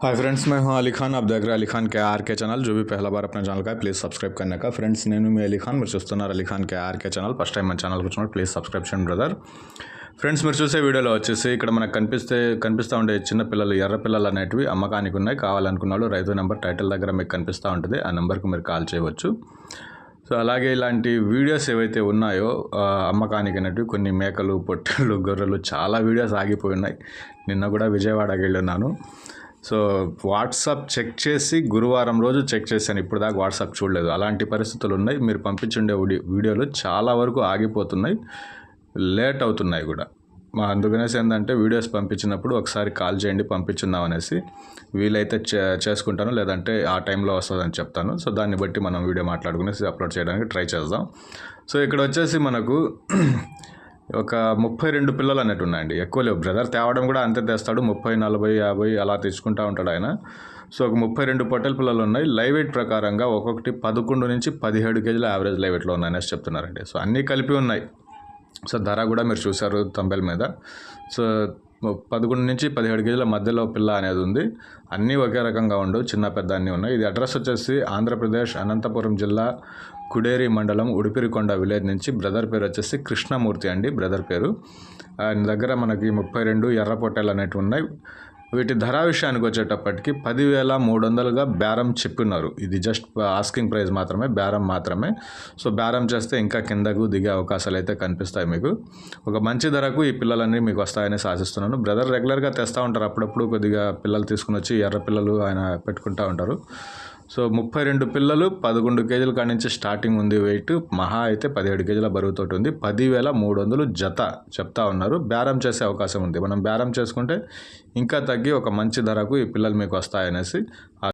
Hi friends मैं हूं अली खान आप देख रहे हैं अली खान के आर के चैनल जो भी पहला बार अपने ఛానల్ का है ప్లీజ్ సబ్స్క్రైబ్ करने का ఫ్రెండ్స్ నేను మీ అలీ ఖాన్ మీరు చూస్తున్నారు Ali Khan K RK channel first time మన ఛానల్ వచ్చినప్పుడు ప్లీజ్ సబ్స్క్రైబ్ చేయండి బ్రదర్ ఫ్రెండ్స్ మీరు చూసే వీడియోలో వచ్చేసి ఇక్కడ మనకు కనిపిస్తే కనిపిస్తూ ఉండే చిన్న పిల్లలు ఎర్ర పిల్లలు అనేటివి అమ్మకానికి ఉన్నాయి కావాలనుకున్న వాళ్ళు రైతు నెంబర్ టైటిల్ దగ్గర మీకు కనిపిస్తూ ఉంటుంది ఆ నెంబర్కి మీరు కాల్ చేయవచ్చు సో అలాగే ఇలాంటి వీడియోస్ ఏవైతే ఉన్నాయో ఆ, అమ్మకానికి అనేటివి కొన్ని మేకలు పొట్టెళ్ళు గొర్రెలు చాలా వీడియోస్ ఆగిపోయి ఉన్నాయి నిన్న కూడా విజయవాడకి వెళ్ళున్నాను సో వాట్సాప్ చెక్ చేసి గురువారం రోజు చెక్ చేశాను. ఇప్పుడు దాకా వాట్సాప్ చూడలేదు. అలాంటి పరిస్థితులు ఉన్నాయి. మీరు పంపించుండే వీడియోలు చాలా వరకు ఆగిపోతున్నాయి. లేట్ అవుతున్నాయి కూడా. మా అందుకనేసి ఏంటంటే వీడియోస్ పంపించినప్పుడు ఒకసారి కాల్ చేయండి పంపించుందాం అనేసి వీలైతే చే చేసుకుంటాను. లేదంటే ఆ టైంలో వస్తుందని చెప్తాను. సో దాన్ని బట్టి మనం వీడియో మాట్లాడుకునేసి అప్లోడ్ చేయడానికి ట్రై చేద్దాం. సో ఇక్కడ వచ్చేసి మనకు ఒక ముప్పై రెండు పిల్లలు అన్నట్టు ఉన్నాయండి. ఎక్కువ లేవు. బ్రదర్ తేవడం కూడా అంతే తెస్తాడు. ముప్పై నలభై యాభై అలా తీసుకుంటా ఉంటాడు ఆయన. సో ఒక ముప్పై రెండు పొట్టెల పిల్లలు ఉన్నాయి. లైవ్ వెయిట్ ప్రకారంగా ఒక్కొక్కటి పదకొండు నుంచి పదిహేడు కేజీల యావరేజ్ లైవ్ వెయిట్లో ఉన్నాయనేసి చెప్తున్నారండి. సో అన్నీ కలిపి ఉన్నాయి. సో ధర కూడా మీరు చూశారు తంబెల్ మీద. సో పదకొండు నుంచి పదిహేడు కేజీల మధ్యలో పిల్ల అనేది ఉంది. అన్నీ ఒకే రకంగా ఉండవు చిన్న పెద్ద అన్నీ ఉన్నాయి. ఇది అడ్రస్ వచ్చేసి ఆంధ్రప్రదేశ్ అనంతపురం జిల్లా కుడేరి మండలం ఉడిపిరికొండ విలేజ్ నుంచి బ్రదర్ పేరు వచ్చేసి కృష్ణమూర్తి అండి బ్రదర్ పేరు. ఆయన దగ్గర మనకి ముప్పై రెండు ఎర్ర పొట్టెలు అనేటివి ఉన్నాయి. వీటి ధర విషయానికి వచ్చేటప్పటికి పదివేల మూడు వందలుగా బేరం చెప్పినారు. ఇది జస్ట్ ఆస్కింగ్ ప్రైస్ మాత్రమే బేరం మాత్రమే. సో బేరం చేస్తే ఇంకా కిందకు దిగే అవకాశాలు అయితే కనిపిస్తాయి మీకు. ఒక మంచి ధరకు ఈ పిల్లలన్నీ మీకు వస్తాయని ఆశిస్తున్నాను బ్రదర్ రెగ్యులర్గా తెస్తూ ఉంటారు. అప్పుడప్పుడు కొద్దిగా పిల్లలు తీసుకుని వచ్చి ఎర్ర పిల్లలు ఆయన పెట్టుకుంటూ ఉంటారు. సో ముప్పై రెండు పిల్లలు పదకొండు కేజీల కాడి నుంచి స్టార్టింగ్ ఉంది వెయిట్ మహా అయితే పదిహేడు కేజీల బరువుతోటి ఉంది. పదివేల మూడు వందలు జత చెప్తా ఉన్నారు. బేరం చేసే అవకాశం ఉంది. మనం బేరం చేసుకుంటే ఇంకా తగ్గి ఒక మంచి ధరకు ఈ పిల్లలు మీకు వస్తాయనేసి